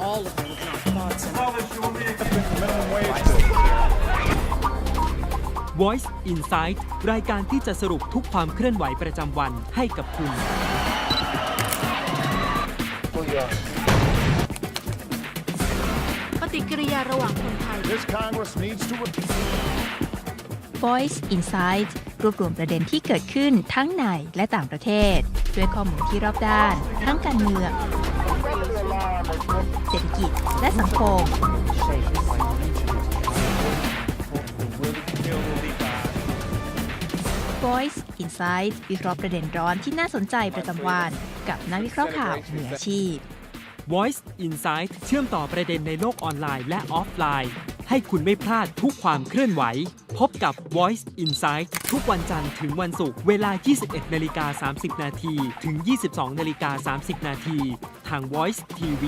all of them have thoughts and Voice Insight รายการที่จะสรุปทุกความเคลื่อนไหวประจำวันให้กับคุณ ปฏิกิริยาระหว่างคนไทย This Congress needs to. Voice Insight รวบรวมประเด็นที่เกิดขึ้นทั้งในและต่างประเทศ ด้วยข้อมูลที่รอบด้าน ทั้งการเมืองเศรษฐกิจ และสังคม Voice Insight วิเคราะห์ประเด็นร้อนที่น่าสนใจประจำวัน กับนักวิเคราะห์ข่าวมืออาชีพ Voice Insight เชื่อมต่อประเด็นในโลกออนไลน์และออฟไลน์ ให้คุณไม่พลาดทุกความเคลื่อนไหว พบกับ Voice Insight ทุกวันจันทร์ถึงวันศุกร์เวลา 21นาฬิกา30 นาทีถึง 22นาฬิกา30 นาทีทาง Voice TV